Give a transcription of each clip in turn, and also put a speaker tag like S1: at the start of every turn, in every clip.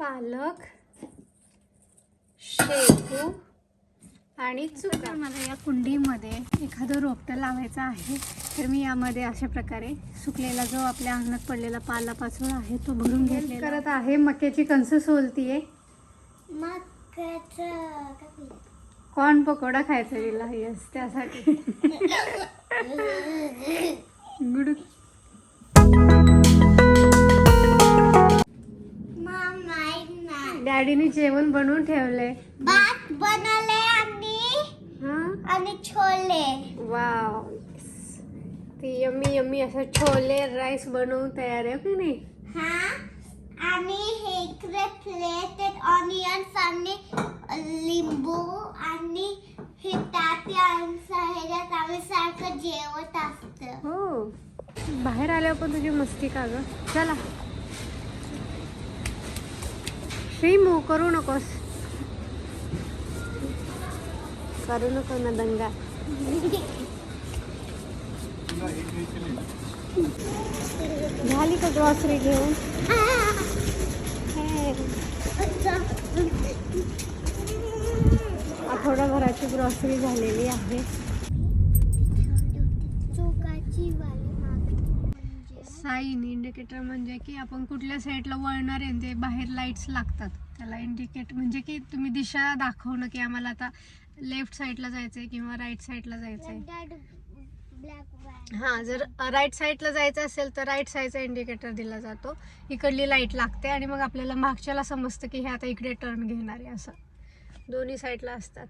S1: पालक शेपू आणि चुका. मला या कुंडीमध्ये एखादं रोपटं लावायचं आहे तर मी यामध्ये अशा प्रकारे सुकलेला जो आपल्या अंगणात पडलेला पाला पाचोळा आहे तो भरून घेतलेला करत आहे. मक्याची कणसं सोलतीये. कॉर्न पकोडा खायचा तिला यस त्यासाठी. गुड. डॅडीने जेवण बनवून ठेवलंय.
S2: भात बनवले आणि
S1: हा?
S2: आणि छोले.
S1: वाव. ती यम्मी यम्मी असं छोले राईस बनवून तयार आहे की नाही?
S2: हा? आणि हे इकडे प्लेटेड ऑनियन्स आणि लिंबू आणि हे तात्या ह्याच्यात आम्ही सारखं जेवत असतं.
S1: हो. बाहेर आल्यावर पण तुझी मस्ती का ग? चला. श्रीमू करू नकोस करू नको ना दंगा झाली का ग्रॉसरी घेऊन आठवडाभराची ग्रॉसरी झालेली आहे
S2: चुकाची वाली मागे
S1: साईन इंडिकेटर म्हणजे की आपण कुठल्या साईडला वळणार आहे ते बाहेर लाईट्स लागतात. त्याला इंडिकेट म्हणजे की तुम्ही दिशा दाखवणं की आम्हाला आता लेफ्ट साईडला जायचंय किंवा राईट साईडला जायचंय. हां जर राईट साईडला जायचं असेल तर राईट साईडचा इंडिकेटर दिला जातो. इकडली लाइट लागते आणि मग आपल्याला मागच्याला समजतं की हे आता इकडे टर्न घेणार आहे असं. दोन्ही साईडला असतात.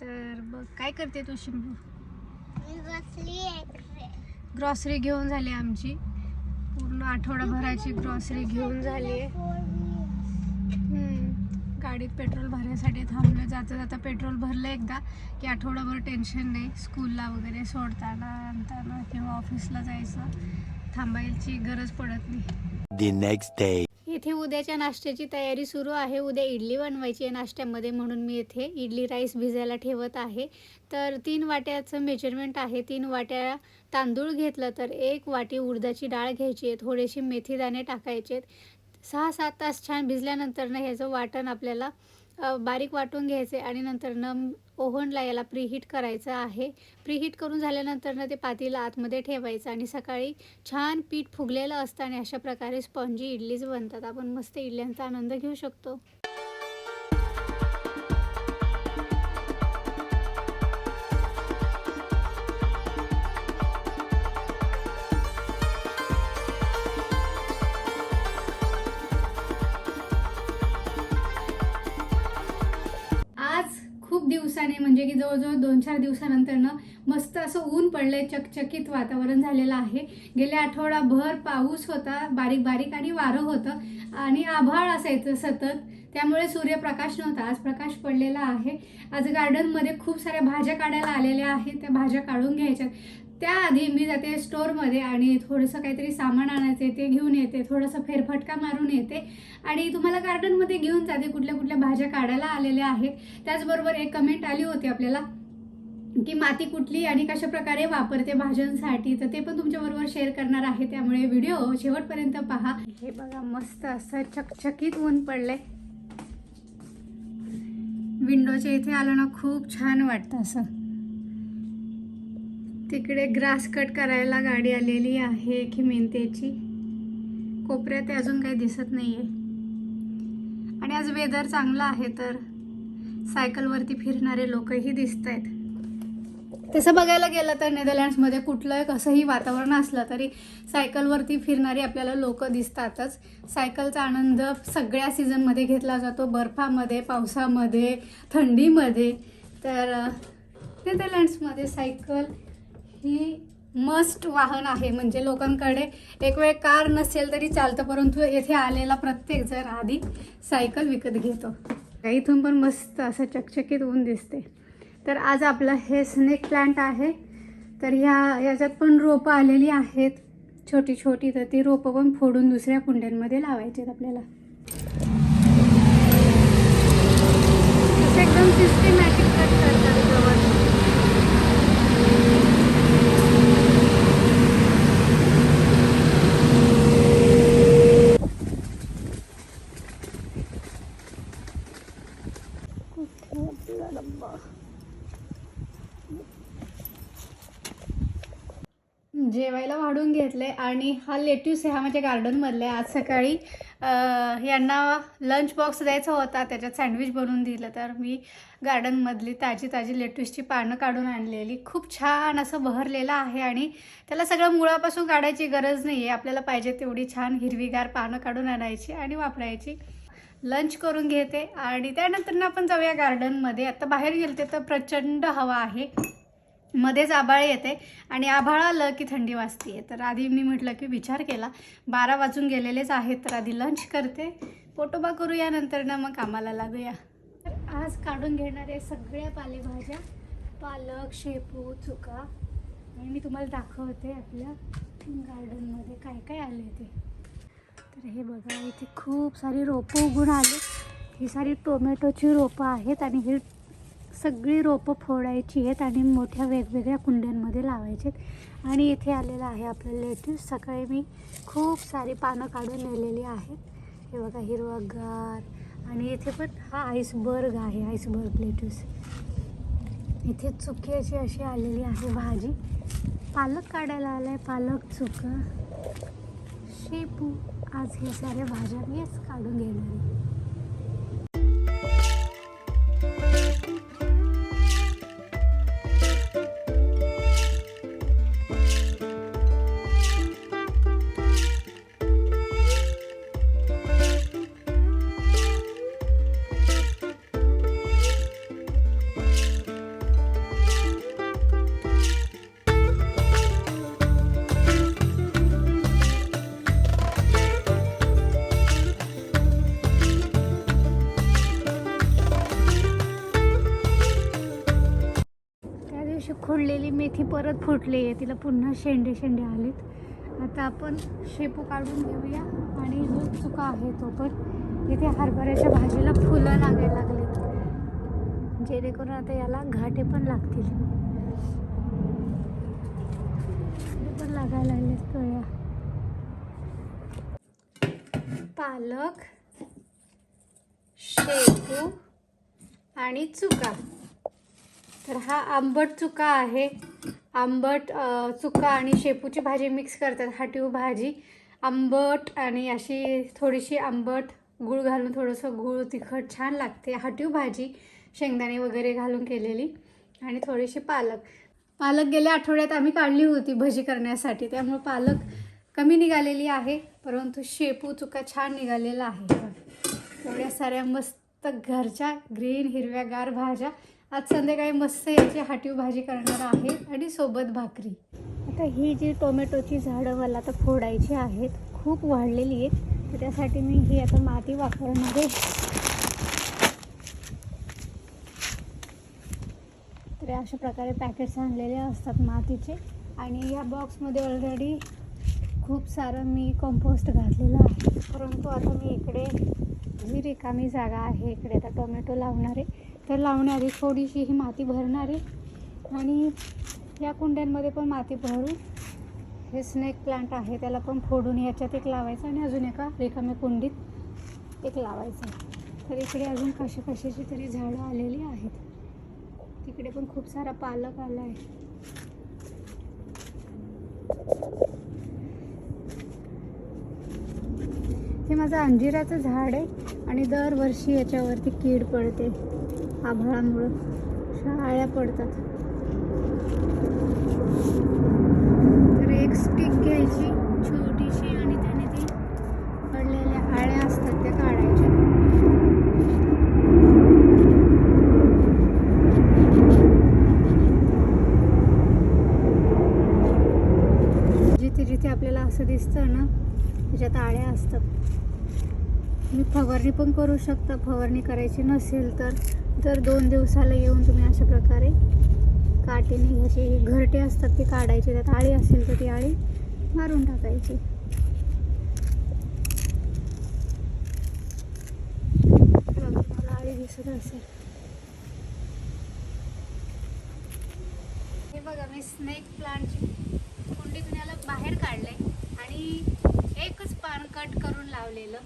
S1: तर बघ काय करते तू शिंबू? ग्रॉसरी घेऊन झाली आमची. आठवडाभराची ग्रॉसरी घेऊन झाली आहे. गाडीत पेट्रोल भरण्यासाठी थांबलं. जाता जाता पेट्रोल भरलं एकदा की आठवडाभर टेन्शन नाही. स्कूलला वगैरे सोडताना आणताना किंवा ऑफिसला जायचं थांबायची गरज पडत नाही. इथे उद्याच्या नाश्त्याची तयारी सुरू आहे. उद्या इडली बनवायची आहे नाश्त्यामध्ये म्हणून मी इथे इडली राईस भिजायला ठेवत आहे. तर तीन वाट्याचं मेजरमेंट आहे. तीन वाट्या तांदूळ घेतलं तर एक वाटी उडदाची डाळ घ्यायची आहे. थोडेसे मेथी दाणे टाकायचे आहेत सहा सात तास छान भिजल्यानंतर ना ह्याचं वाटण आपल्याला बारीक वाटून घ्यायचे आणि नंतर न ओव्हनला याला प्रीहीट करायचं आहे. प्रीहीट करून झाल्यानंतर ना ते पातीला आतमध्ये ठेवायचं आणि सकाळी छान पीठ फुगलेलं असतं आणि अशा प्रकारे स्पॉन्जी इडलीज बनतात. आपण मस्त इडल्यांचा आनंद घेऊ शकतो. जवळजवळ दोन चार दिवसानंतरनं मस्त असं ऊन पडलंय चकचकीत वातावरण झालेलं आहे. गेल्या आठवडाभर पाऊस होता बारीक बारीक आणि वारं होतं. आणि आभाळ असायचं सतत. त्यामुळे सूर्यप्रकाश नव्हता आज प्रकाश पडलेला आहे. आज गार्डनमध्ये खूप साऱ्या भाज्या काढायला आलेल्या आहेत त्या भाज्या काढून घ्यायच्यात. त्याआधी मी जाते स्टोअरमध्ये आणि थोडंसं काहीतरी सामान आणायचे ते घेऊन येते थोडंसं फेरफटका मारून येते. आणि तुम्हाला गार्डनमध्ये घेऊन जाते कुठल्या कुठल्या भाज्या काढायला आलेल्या आहेत. त्याचबरोबर एक कमेंट आली होती आपल्याला की माती कुठली आणि कशा प्रकारे वापरते भाज्यांसाठी. तर ते पण तुमच्याबरोबर शेअर करणार आहे. त्यामुळे व्हिडिओ शेवटपर्यंत पहा. हे बघा मस्त असं चकचकीत ऊन पडलंय. विंडोच्या इथे आलं ना खूप छान वाटतं असं. तिकडे ग्रास कट करायला गाडी आलेली आहे खिमेंतेची कोपऱ्यात अजून काही दिसत नाही आहे आणि आज वेदर चांगलं आहे तर सायकलवरती फिरणारे लोकही दिसत आहेत तसं बघायला गेलं तर नेदरलँड्समध्ये कुठलं कसंही वातावरण असलं तरी सायकलवरती फिरणारी आपल्याला लोक दिसतातच. सायकलचा आनंद सगळ्या सीझनमध्ये घेतला जातो. बर्फामध्ये पावसामध्ये थंडीमध्ये. तर नेदरलँड्समध्ये सायकल ही मस्ट वाहन आहे. म्हणजे लोकांकडे एक वेळ कार नसेल तरी चालतं परंतु येथे आलेला प्रत्येक जण आधी सायकल विकत घेतो. इथून पण मस्त असं चकचकीत ऊन दिसते. तर आज आपलं हे स्नेक प्लांट आहे. तर ह्या याच्यात पण रोपं आलेली आहेत. छोटी छोटी तर ती रोपं पण फोडून दुसऱ्या कुंड्यांमध्ये लावायची आहेत आपल्याला. एकदम एकदम सिस्टमॅटिक कट करतात गवत सगळा डब्बा जेवायला वाढून घेतले आणि हा लेट्यूस आहे हा माझ्या गार्डनमधला आहे आज सकाळी यांना लंच बॉक्स द्यायचा होता. त्याच्यात सँडविच बनवून दिलं. तर मी गार्डनमधली ताजी ताजी लेट्यूसची पानं काढून आणलेली. खूप छान असं बहरलेलं आहे आणि त्याला सगळं मुळापासून काढायची गरज नाही आहे आपल्याला पाहिजे तेवढी छान हिरवीगार पानं काढून आणायची आणि वापरायची. लंच करून घेते आणि त्यानंतर ना आपण जाऊया गार्डनमध्ये आता बाहेर गेलते तर प्रचंड हवा आहे. मध्येच आभाळ येते आणि आभाळ आलं की थंडी वाजते. तर आधी मी म्हटलं की विचार केला. बारा वाजून गेलेलेच आहेत तर आधी लंच करते. पोटोबा करूया नंतर ना मग कामाला लागूया. तर आज काढून घेणारे सगळ्या पालेभाज्या. पालक शेपू चुका. आणि मी तुम्हाला दाखवते आपल्या गार्डनमध्ये काय काय आले ते. तर हे बघा इथे खूप सारी रोपं उगून आली. ही सारी टोमॅटोची रोपं आहेत आणि ही सगळी रोपं फोडायची आहेत आणि मोठ्या वेगवेगळ्या कुंड्यांमध्ये लावायचे आहेत. आणि इथे आलेलं आहे आपलं लेट्यूस सकाळी मी खूप सारी पानं काढून नेलेली आहेत. हे बघा हिरवागार आणि इथे पण हा आईसबर्ग आहे आईसबर्ग लेट्यूस इथे चुकीची अशी आलेली आहे भाजी. पालक काढायला आलाय पालक चुका शेपू. आज हे साऱ्या भाज्या मीच काढून घेणार आहे. खोडलेली मेथी परत फुटली आहे. तिला पुन्हा शेंडे शेंडे आलेत. आता आपण शेपू काढून घेऊया. आणि जो चुका आहे तो पण इथे हरभऱ्याच्या भाजीला फुलं लागायला लागलेत. जेणेकरून आता याला घाटे पण लागतील. पण लागायला लागलेत कळ्या पालक शेपू आणि चुका. तर हा आंबट चुका आहे. आंबट चुका आणि शेपूची भाजी मिक्स करतात. हाटीव भाजी आंबट आणि अशी थोडीशी आंबट गूळ घालून थोडंसं गूळ तिखट छान लागते. हाटीव भाजी शेंगदाणे वगैरे घालून केलेली आणि थोडीशी पालक. पालक गेल्या आठवड्यात आम्ही काढली होती भजी करण्यासाठी. त्यामुळे पालक कमी निघालेली आहे परंतु शेपू चुका छान निघालेला आहे. एवढ्या साऱ्या मस्त घरच्या ग्रीन हिरव्यागार भाज्या आज संध्याकाळी मस्त याची हाटीव भाजी करणार आहे आणि सोबत भाकरी. आता ही जी टोमॅटोची झाडं मला आता फोडायची आहेत खूप वाढलेली आहेत तर त्यासाठी मी ही आता माती वापरणार आहे. तर अशा प्रकारे पॅकेट्स आणलेले असतात मातीचे आणि या बॉक्समध्ये ऑलरेडी खूप सारं मी कंपोस्ट घातलेलं आहे. परंतु आता मी इकडे जी रिकामी जागा आहे इकडे आता टोमॅटो लावणार आहे. तर लावणारी थोडीशी ही माती भरणार. आहे आणि या कुंड्यांमध्ये पण माती भरून हे स्नेक प्लांट आहे त्याला पण फोडून याच्यात एक लावायचं आणि अजून एका रिकाम्या कुंडीत एक लावायचं. तर इकडे अजून कशा कशाची तरी झाडं आलेली आहेत. तिकडे पण खूप सारा पालक आला आहे हे माझं अंजिराचं झाड आहे आणि दरवर्षी याच्यावरती कीड पडते. आभाळामुळं अशा आळ्या पडतात. तर एक स्टिक घ्यायची छोटीशी आणि त्याने ती पडलेल्या आळ्या असतात त्या काढायच्या. जिथे जिथे आपल्याला असं दिसतं ना त्याच्यात आळ्या असतात. तुम्ही फवारणी पण करू शकता. फवारणी करायची नसेल तर दर दोन दिवसाला येऊन तुम्ही अशा प्रकारे काटेने ह्याचे घरटे असतात ते काढायचे. त्यात आळी असेल तर ती आळी मारून टाकायची. आळी दिसत असेल. हे बघा मी स्नेक प्लांटची कुंडीतून याला बाहेर काढलंय आणि एकच पान कट करून लावलेलं.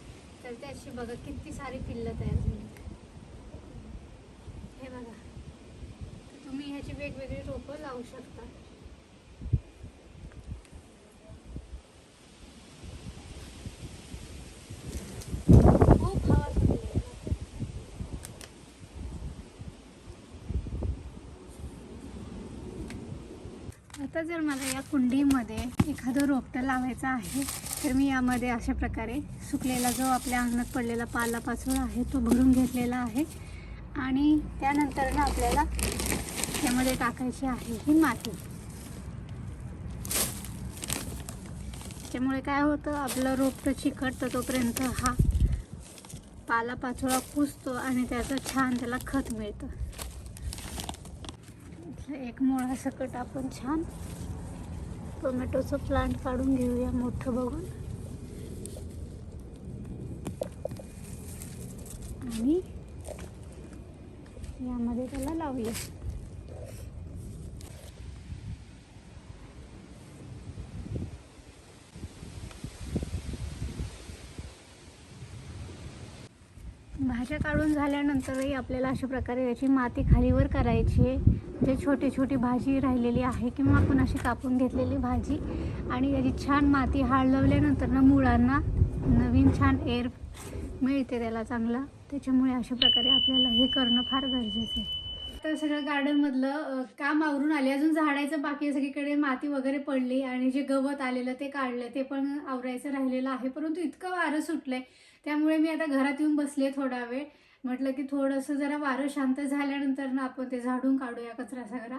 S1: तर त्याची बघा किती सारी पिल्लं तयार झाली. हे बघा. तुम्ही ह्याची वेगवेगळी रोपं लावू शकता. आता जर मला या कुंडीमध्ये एखादं रोपटं लावायचं आहे तर मी यामध्ये अशा प्रकारे सुकलेला जो आपल्या अंगणात पडलेला पालापाचोळा आहे तो भरून घेतलेला आहे. आणि त्यानंतर ना आपल्याला त्यामध्ये टाकायची आहे ही माती. त्यामुळे काय होतं आपलं रोपटं चिकटतं तोपर्यंत हा पालापाचोळा कुसतो कुजतो आणि त्याचं छान त्याला खत मिळतं. असं एक मुळा सकट आपण छान टोमॅटोचं प्लांट काढून घेऊया मोठं बघून. आणि यामध्ये त्याला लावूया. भाज्या काढून झाल्यानंतरही आपल्याला अशा प्रकारे याची माती खालीवर करायची आहे. जे छोटी छोटी भाजी राहिलेली आहे किंवा आपण अशी कापून घेतलेली भाजी आणि याची छान माती हाळवल्यानंतर ना मुळांना नवीन छान एअर मिळते त्याला चांगला. त्याच्यामुळे अशा प्रकारे आपल्याला हे करणं फार गरजेचं आहे. तर सगळं गार्डनमधलं काम आवरून आले. अजून झाडायचं बाकी आहे. सगळीकडे माती वगैरे पडली आणि जे गवत आलेलं ते काढलं. ते पण आवरायचं राहिलेलं आहे. परंतु इतकं वारं सुटलं आहे त्यामुळे मी आता घरात येऊन बसले थोडा वेळ. म्हटलं की थोडंसं जरा वारं शांत झाल्यानंतर ना आपण ते झाडून काढूया कचरा सगळा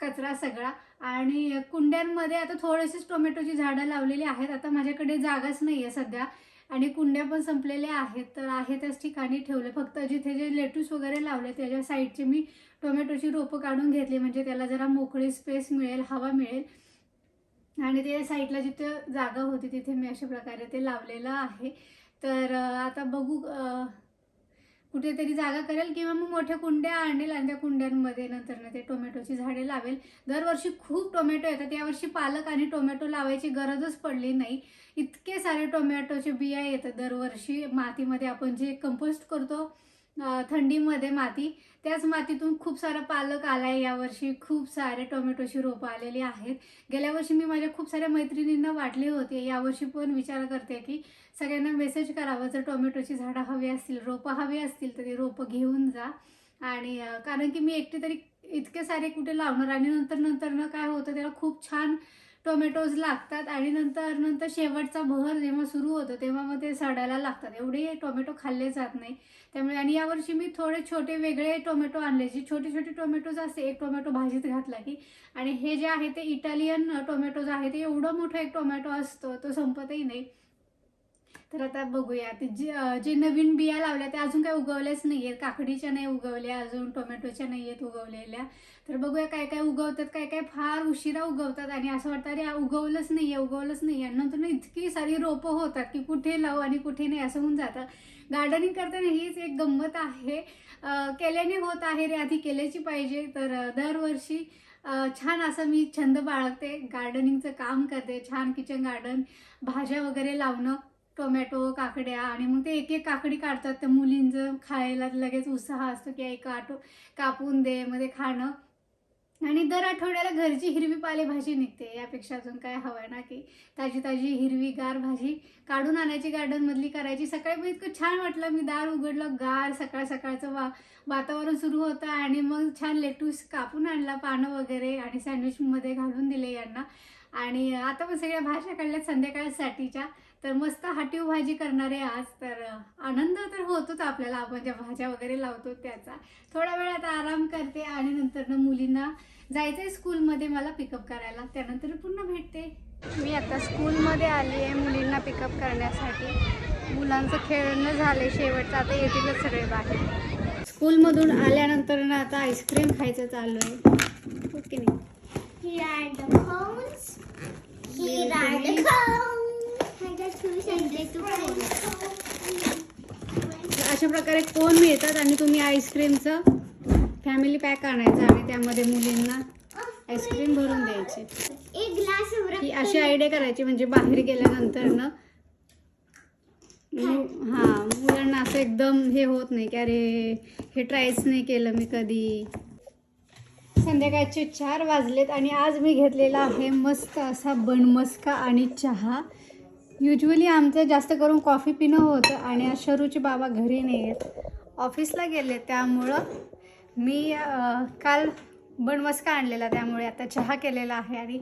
S1: कचरा सगळा. आणि कुंड्यांमध्ये आता थोडेसेच टोमॅटोची झाडं लावलेली आहेत. आता माझ्याकडे जागाच नाही आहे सध्या. आणि कुंड्या पण संपलेल्या आहेत. तर आहे त्याच ठिकाणी ठेवले. फक्त जिथे जे लेटूस वगैरे लावले त्याच्या साईडचे मी टोमॅटोची रोपं काढून घेतली. म्हणजे त्याला जरा मोकळी स्पेस मिळेल हवा मिळेल. आणि ते साईडला जिथे जागा होती तिथे मी अशा प्रकारे ते लावलेलं आहे. तर आता बघू कुठेतरी जागा करेल किंवा मग मोठ्या कुंड्या आणेल आणि त्या कुंड्यांमध्ये नंतर ना ते टोमॅटोची झाडे लावेल. दरवर्षी खूप टोमॅटो येतात. यावर्षी पालक आणि टोमॅटो लावायची गरजच पडली नाही. इतके सारे टोमॅटोचे बिया येतात दरवर्षी. मातीमध्ये आपण जे कंपोस्ट करतो थंडीमध्ये माती त्याच मातीतून खूप सारा पालक आला आहे यावर्षी. खूप सारे टोमॅटोची रोपं आलेली आहेत. गेल्या वर्षी मी माझ्या खूप साऱ्या मैत्रिणींना वाटले होते. यावर्षी पण विचार करते की सगळ्यांना मेसेज करावा. जर टोमॅटोची झाडं हवी असतील रोपं हवी असतील तर ती रोपं घेऊन जा. आणि कारण की मी एकटी तरी इतके सारे कुठे लावणार आणि नंतर नंतर काय होतं त्याला खूप छान टोमॅटोज लागतात. आणि नंतर नंतर शेवटचा बहर जेव्हा सुरू होतो तेव्हा मग ते सडायला लागतात. एवढे टोमॅटो खाल्ले जात नाही. त्यामुळे आणि यावर्षी मी थोडे छोटे वेगळे टोमॅटो आणले. जे छोटे छोटे टोमॅटोज असते एक टोमॅटो भाजीत घातला की आणि हे जे आहे ते इटालियन टोमॅटोज आहे ते एवढं मोठं एक टोमॅटो असतो तो संपतही नाही. तर आता बघूया. ते जे जे नवीन बिया लावल्या त्या अजून काही उगवल्याच नाही आहेत काकडीच्या नाही उगवल्या अजून टोमॅटोच्या नाही आहेत उगवलेल्या. तर बघूया काय काय उगवतात काय काय फार उशिरा उगवतात आणि असं वाटतं अरे उगवलंच नाही आहे उगवलंच नाही आहे नंतर इतकी सारी रोपं होतात की कुठे लावू आणि कुठे नाही असं होऊन जातं. गार्डनिंग करताना हीच एक गंमत आहे. केल्याने होत आहे रे आधी केल्याची पाहिजे. तर दरवर्षी छान असं मी छंद बाळगते. गार्डनिंगचं काम करते छान किचन गार्डन भाज्या वगैरे लावणं. टोमॅटो काकड्या आणि मग ते एक एक काकडी काढतात. त्या मुलींचं खायला लगेच उत्साह असतो की एक आटो कापून दे मध्ये खाणं. आणि दर आठवड्याला घरची हिरवी पालेभाजी निघते. यापेक्षा अजून काय हवं आहे ना की ताजी ताजी हिरवीगार भाजी काढून आणायची गार्डनमधली करायची. सकाळी पण इतकं छान वाटलं. मी दार उघडलं गार सकाळ सकाळचं वा वातावरण सुरू होतं आणि मग छान लेटूस कापून आणला पानं वगैरे आणि सँडविचमध्ये घालून दिले यांना. आणि आता पण सगळ्या भाज्या काढल्यात संध्याकाळसाठीच्या. तर मस्त हाटीव भाजी करणार आहे आज. तर आनंद तर होतोच आपल्याला. आपण ज्या भाज्या वगैरे लावतो त्याचा. थोड्या वेळ आता आराम करते आणि नंतर मुलींना जायचं आहे स्कूलमध्ये मला पिकअप करायला. त्यानंतर पुन्हा भेटते. मी आता स्कूलमध्ये आली आहे मुलींना पिकअप करण्यासाठी. मुलांचं खेळणं झाले शेवटचं. आता येतीलच सगळे बाहेर. स्कूलमधून आल्यानंतर ना आता आईस्क्रीम खायचं चालू आहे. हो की नाही अशा प्रकारे कोण मिळतात आणि तुम्ही आईस्क्रीमचं फॅमिली पॅक आणायचं आणि त्यामध्ये मुलींना आईस्क्रीम भरून द्यायची.
S2: एक ग्लास
S1: ही अशी आयडिया करायची म्हणजे बाहेर गेल्यानंतर ना हा मुलांना असं एकदम हे होत नाही की अरे हे ट्रायच नाही केलं मी कधी. संध्याकाळचे चार वाजलेत आणि आज मी घेतलेला आहे मस्त असा बनमस्का आणि चहा. युजली आमचं जास्त करून कॉफी पिणं होतं आणि आज शरूचे बाबा घरी नाही आहेत ऑफिसला गेले त्यामुळं मी काल बनमस्का आणलेला त्यामुळे आता चहा केलेला आहे आणि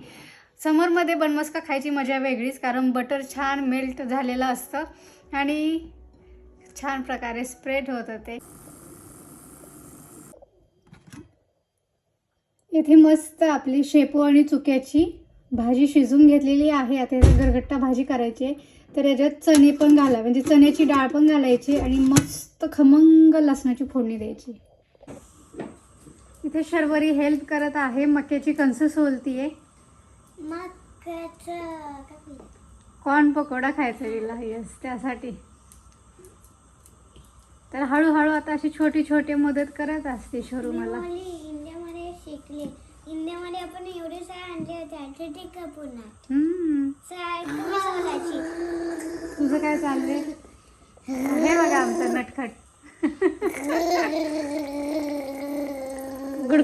S1: समरमध्ये बनमस्का खायची मजा वेगळीच कारण बटर छान मेल्ट झालेलं असतं आणि छान प्रकारे स्प्रेड होतं ते इथे मस्त आपली शेपू आणि चुक्याची भाजी शिजून घेतलेली आहे. आता याच्यात गरगट्टा भाजी करायची आहे तर याच्यात चणे पण घाला. म्हणजे चण्याची डाळ पण घालायची आणि मस्त खमंग लसणाची फोडणी द्यायची. इथे शर्वरी हेल्प करत आहे. मक्याची कणस सोलतीये? कॉर्न पकोडा खायचा तिला. येस त्यासाठी. तर हळूहळू आता अशी छोटी छोटी मदत करत असते शरू
S2: मी
S1: मला
S2: मुली इंडियामध्ये शिकले. इंडियामध्ये आपण एवढे सारे आणले होते. आमच्या ते कपूर नाही
S1: हम्म तुझं काय चाललंय हे बघा आमचं नटखट. गुड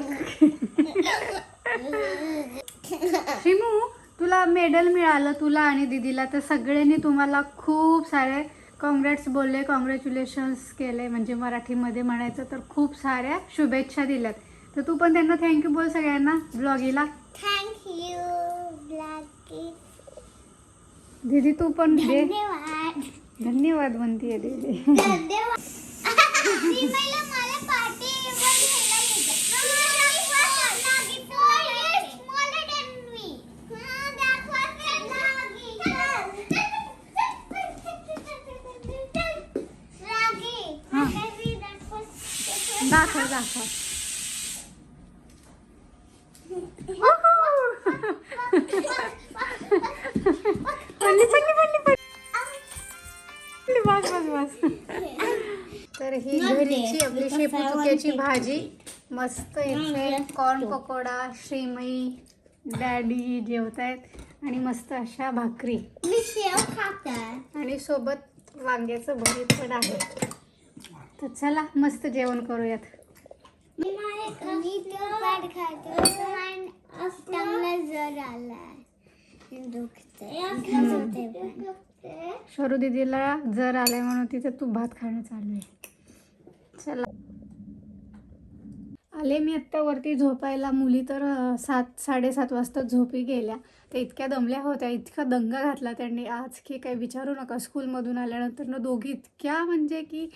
S1: शिमू तुला मेडल मिळालं तुला आणि दीदीला. तर सगळ्यांनी तुम्हाला खूप सारे कॉंग्रॅट्स बोलले. कॉंग्रॅच्युलेशन्स केले. म्हणजे मराठीमध्ये म्हणायचं तर खूप साऱ्या शुभेच्छा दिल्यात. तर तू पण त्यांना थँक्यू बोल सगळ्यांना ब्लॉगीला
S2: थँक यू ब्लॅकी
S1: दीदी तू पण दे.
S2: धन्यवाद.
S1: धन्यवाद म्हणतीये दीदी.
S2: धन्यवाद. मला घ्यायला. हा, दाखवा रागी.
S1: हा.
S2: दाखवा.
S1: दाखव दाखव पडली पडली पडली पडली बस बस बस. तर ही घरीची आपली शेपूचुक्याची भाजी. मस्त इथे कॉर्न पकोडा श्रीमई डॅडी जेवतायत. आणि मस्त अशा भाकरी.
S2: मी शेव खातात
S1: आणि सोबत वांग्याचं भरीत पण आहे. तर चला मस्त जेवण करूयात.
S2: जर आलाय. दुखते
S1: शरू दीदीला जर आलाय म्हणून तिथे तू भात खाणं चालू आहे. चला. आले मी आत्ता वरती झोपायला. मुली तर सात साडेसात वाजता झोपी गेल्या. त्या इतक्या दमल्या होत्या इतका दंगा घातला त्यांनी. आज की काही विचारू नका स्कूलमधून आल्यानंतर ना दोघी इतक्या म्हणजे की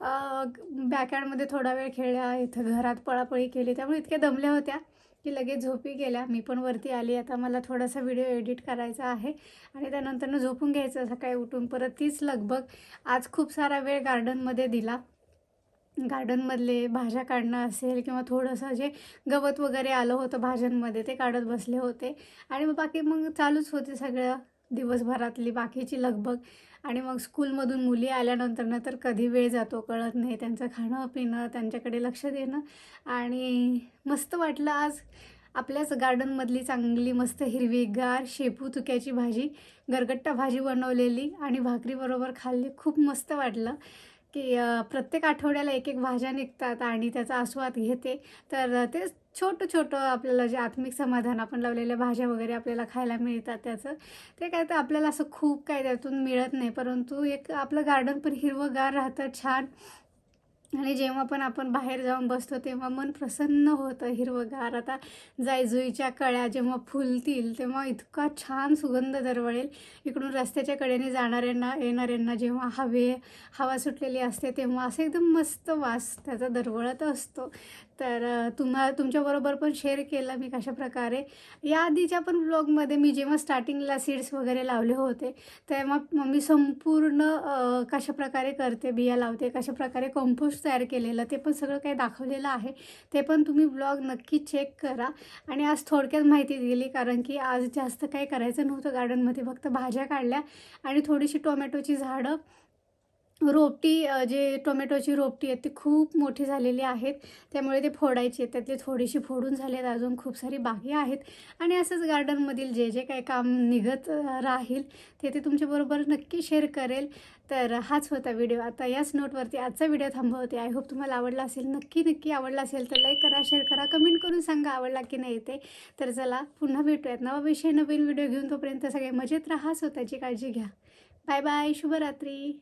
S1: बॅकयार्डमध्ये थोडा वेळ खेळल्या इथं घरात पळापळी केली त्यामुळे इतक्या दमल्या होत्या. की लगेच झोपी गेल्या. मी पण वरती आली. आता मला थोडासा व्हिडिओ एडिट करायचा आहे आणि त्यानंतरनं झोपून घ्यायचं सकाळी उठून. परत तीच लगभग आज खूप सारा वेळ गार्डनमध्ये दिला. गार्डनमधले भाज्या काढणं असेल किंवा थोडंसं जे गवत वगैरे आलं होतं भाज्यांमध्ये ते काढत बसले होते. आणि मग बाकी मग चालूच होते सगळं. दिवसभरातली बाकीची लगबग. आणि मग स्कूलमधून मुली आल्यानंतर तर कधी वेळ जातो कळत नाही. त्यांचं खाणं पिणं त्यांच्याकडे लक्ष देणं. आणि मस्त वाटलं आज. आपल्याच गार्डनमधली चांगली मस्त हिरवीगार शेपू तुक्याची भाजी गरगट्टा भाजी बनवलेली आणि भाकरीबरोबर खाल्ली. खूप मस्त वाटलं. की प्रत्येक आठवड्याला एक एक भाज्या निघतात आणि त्याचा आस्वाद घेते. तर ते छोटं छोटं आपल्याला जे आत्मिक समाधान आपण लावलेल्या भाज्या वगैरे आपल्याला खायला मिळतात त्याचं ते काय तर आपल्याला असं खूप काय त्यातून मिळत नाही. परंतु एक आपलं गार्डन पण हिरवंगार राहतं छान. आणि जेव्हा पण आपण बाहेर जाऊन बसतो तेव्हा मन प्रसन्न होतं. हिरवंगार आता जायजुईच्या कळ्या जेव्हा फुलतील तेव्हा इतका छान सुगंध दरवळेल. इकडून रस्त्याच्या कडेने जाणाऱ्यांना येणाऱ्यांना जेव्हा हवे हवा सुटलेली असते तेव्हा असं एकदम मस्त वास त्याचा दरवळत असतो. तर तुम्हा तुमच्याबरोबर पण शेअर केलं मी कशा प्रकारे या आधीच्या पण ब्लॉगमध्ये मी जेव्हा स्टार्टिंगला सीड्स वगैरे लावले होते तेव्हा मग मी संपूर्ण कशाप्रकारे कशा प्रकारे करते बिया लावते कशाप्रकारे कंपोस्ट तयार केलेलं ते पण सगळं काही दाखवलेलं आहे. ते पण तुम्ही ब्लॉग नक्की चेक करा. आणि आज थोडक्यात माहिती दिली कारण की आज जास्त काही करायचं नव्हतं गार्डनमध्ये फक्त भाज्या काढल्या आणि थोडीशी टोमॅटोची झाडं. रोपटी जे टोमॅटोची रोपटी आहेत ती खूप मोठी झालेली आहेत. त्यामुळे ते फोडायची आहेत. त्यातली थोडीशी फोडून झाली आहेत अजून खूप सारी बाकी आहेत. आणि असंच गार्डनमधील जे जे काही काम निघत राहील ते ते तुमच्याबरोबर नक्की शेअर करेल. तर हाच होता व्हिडिओ आता याच नोटवरती आजचा व्हिडिओ थांबवते. आय होप तुम्हाला आवडला असेल नक्की नक्की आवडला असेल तर लाईक करा शेअर करा कमेंट करून सांगा आवडला की नाही ते. तर चला पुन्हा भेटूयात. नवा विषय नवीन व्हिडिओ घेऊन तोपर्यंत सगळे मजेत राहा स्वतःची काळजी घ्या. बाय बाय शुभरात्री.